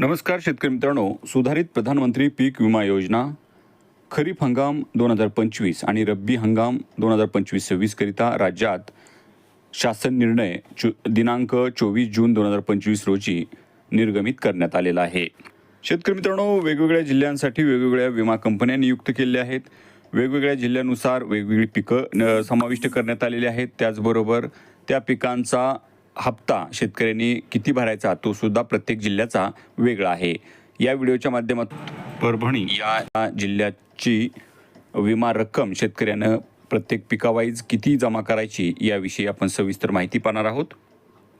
नमस्कार शेतकरी मित्रांनो. सुधारित प्रधानमंत्री पीक विमा योजना खरीप हंगाम दोन हजार पंचवीस आणि रब्बी हंगाम दोन हजार पंचवीस सव्वीसकरिता राज्यात शासन निर्णय चो दिनांक चोवीस जून दोन हजार पंचवीस रोजी निर्गमित करण्यात आलेला आहे. शेतकरी मित्रांनो वेगवेगळ्या जिल्ह्यांसाठी वेगवेगळ्या विमा कंपन्या नियुक्त केल्या आहेत. वेगवेगळ्या जिल्ह्यानुसार वेगवेगळी पिकं न- समाविष्ट करण्यात आलेली आहेत. त्याचबरोबर त्या पिकांचा हप्ता शेतकऱ्यांनी किती भरायचा तो सुद्धा प्रत्येक जिल्ह्याचा वेगळा आहे. या व्हिडिओच्या माध्यमातून परभणी या जिल्ह्याची विमा रक्कम शेतकऱ्यानं प्रत्येक पिकावाईज किती जमा करायची याविषयी आपण सविस्तर माहिती पाहणार आहोत.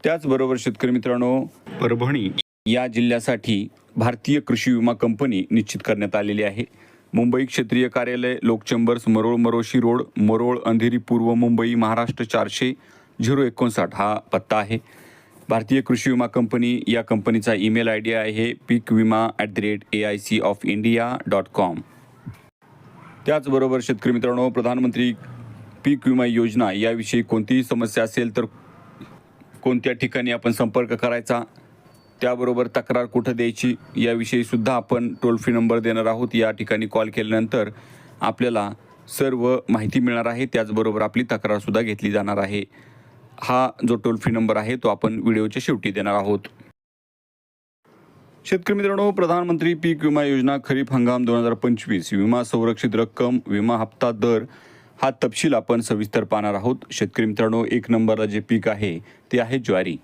त्याचबरोबर शेतकरी मित्रांनो परभणी या जिल्ह्यासाठी भारतीय कृषी विमा कंपनी निश्चित करण्यात आलेली आहे. मुंबई क्षेत्रीय कार्यालय लोकचेंबर्स मरोळ मरोशी रोड मरोळ अंधेरी पूर्व मुंबई महाराष्ट्र चारशे झिरो एकोणसाठ हा पत्ता आहे. भारतीय कृषी विमा कंपनी या कंपनीचा ईमेल आय डी आहे पीक विमा at the rate A I C of India dot com. त्याचबरोबर शेतकरी मित्रांनो प्रधानमंत्री पीक विमा योजना याविषयी कोणतीही समस्या असेल तर कोणत्या ठिकाणी आपण संपर्क करायचा त्याबरोबर तक्रार कुठं द्यायची याविषयी सुद्धा आपण टोल फ्री नंबर देणार आहोत. या ठिकाणी कॉल केल्यानंतर आपल्याला सर्व माहिती मिळणार आहे. त्याचबरोबर आपली तक्रारसुद्धा घेतली जाणार आहे. हा जो टोल फ्री नंबर आहे तो आपण व्हिडिओच्या शेवटी देणार आहोत. शेतकरी मित्रांनो प्रधानमंत्री पीक विमा योजना खरीप हंगाम दोन हजार पंचवीस विमा संरक्षित रक्कम विमा हप्ता दर हा तपशील आपण सविस्तर पाहणार आहोत. शेतकरी मित्रांनो एक नंबरला जे पीक आहे ते आहे ज्वारी.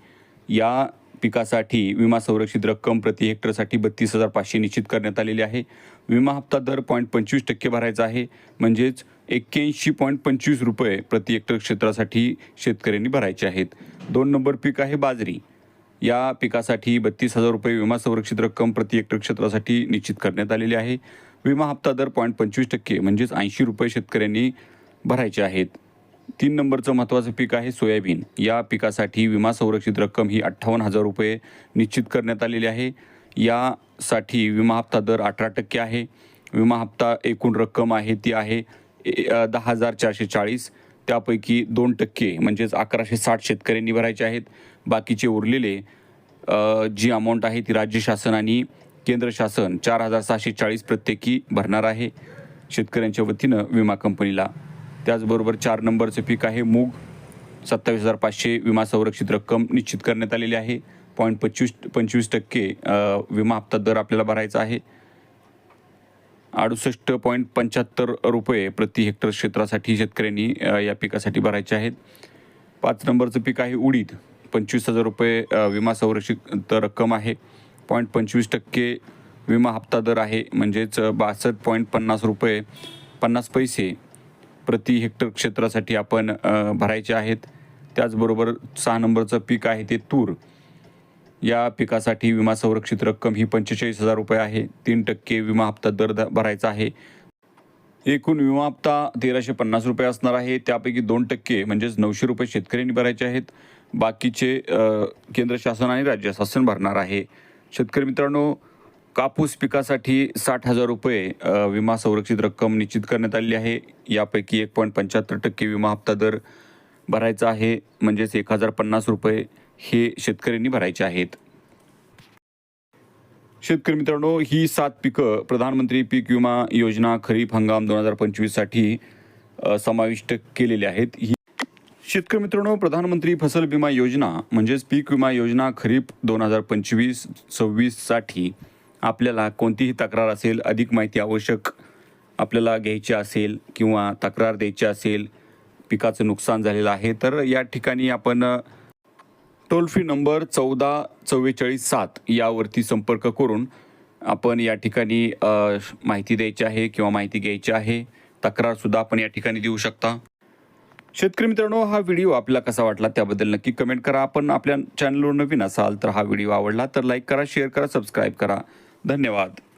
या पिकासाठी विमा संरक्षित रक्कम प्रति हेक्टरसाठी बत्तीस हजार पाचशे निश्चित करण्यात आलेली आहे. विमा हप्ता दर पॉईंट पंचवीस टक्के भरायचा आहे. म्हणजेच एक्क्याऐंशी पॉईंट पंचवीस रुपये प्रति हेक्टर क्षेत्रासाठी शेतकऱ्यांनी भरायचे आहेत. दोन नंबर पीक आहे बाजरी. या पिकासाठी बत्तीस हजार रुपये विमा संरक्षित रक्कम प्रति हेक्टर क्षेत्रासाठी निश्चित करण्यात आलेली आहे. विमा हप्ता दर पॉईंट पंचवीस टक्के म्हणजेच ऐंशी रुपये शेतकऱ्यांनी भरायचे आहेत. तीन नंबरचं महत्त्वाचं पीक आहे सोयाबीन. या पिकासाठी विमा संरक्षित रक्कम ही अठ्ठावन्न हजार रुपये निश्चित करण्यात आलेली आहे. यासाठी विमा हप्ता दर अठरा टक्के आहे. विमा हप्ता एकूण रक्कम आहे ती आहे ए- दहा हजार चारशे चाळीस. त्यापैकी दोन टक्के म्हणजेच अकराशे साठ शेतकऱ्यांनी भरायचे आहेत. बाकीचे उरलेले जी अमाऊंट आहे ती राज्य शासन आणि केंद्र शासन चार हजार सहाशे चाळीस प्रत्येकी भरणार आहे. शेतकऱ्यांच्या वतीनं विमा कंपनीला. त्याचबरोबर चार नंबरचं पीक आहे मूग. सत्तावीस हजार पाचशे विमा संरक्षित रक्कम निश्चित करण्यात आलेली आहे. पॉईंट पंचवीस पंचवीस टक्के विमा हप्ता दर आपल्याला भरायचा आहे. अडुसष्ट पॉईंट पंच्याहत्तर रुपये प्रति हेक्टर क्षेत्रासाठी शेतकऱ्यांनी या पिकासाठी भरायचे आहेत. पाच नंबरचं पीक आहे उडीद. पंचवीस हजार रुपये विमा संरक्षित रक्कम आहे. पॉईंट पंचवीस टक्के विमा हप्ता दर आहे. म्हणजेच बासष्ट पॉईंट पन्नास रुपये पन्नास पैसे प्रति हेक्टर क्षेत्रासाठी आपण भरायचे आहेत. त्याचबरोबर सहा नंबरचं पीक आहे ते तूर. या पिकासाठी विमा संरक्षित रक्कम ही पंचेचाळीस हजार रुपये आहे. तीन टक्के विमा हप्ता दर द- भरायचा आहे. एकूण विमा हप्ता तेराशे पन्नास रुपये असणार आहे. त्यापैकी दोन टक्के म्हणजेच नऊशे रुपये शेतकऱ्यांनी भरायचे आहेत. बाकीचे केंद्र शासन आणि राज्य शासन भरणार आहे. शेतकरी मित्रांनो कापूस पिकासाठी साठ हजार रुपये विमा संरक्षित रक्कम निश्चित करण्यात आली आहे. यापैकी एक पॉईंट पंच्याहत्तर टक्के विमा हप्ता दर भरायचा आहे. म्हणजेच एक हजार पन्नास रुपये हे शेतकऱ्यांनी भरायचे आहेत. शेतकरी मित्रांनो ही सात पिकं प्रधानमंत्री पीक विमा योजना खरीप हंगाम दोन हजार पंचवीससाठी समाविष्ट केलेली आहेत. ही शेतकरी मित्रांनो प्रधानमंत्री फसल विमा योजना म्हणजेच पीक विमा योजना खरीप दोन हजार पंचवीस सव्वीससाठी आपल्याला कोणतीही तक्रार असेल अधिक माहिती आवश्यक आपल्याला घ्यायची असेल किंवा तक्रार द्यायची असेल पिकाचं नुकसान झालेलं आहे. तर या ठिकाणी आपण टोल फ्री नंबर चौदा चव्वेचाळीस सात यावरती संपर्क करून आपण या ठिकाणी माहिती द्यायची आहे किंवा माहिती घ्यायची आहे. तक्रारसुद्धा आपण या ठिकाणी देऊ शकता. शेतकरी मित्रांनो हा व्हिडिओ आपल्याला कसा वाटला त्याबद्दल नक्की कमेंट करा. आपण आपल्या चॅनलवर नवीन असाल तर हा व्हिडिओ आवडला तर लाईक करा शेअर करा सबस्क्राईब करा. धन्यवाद.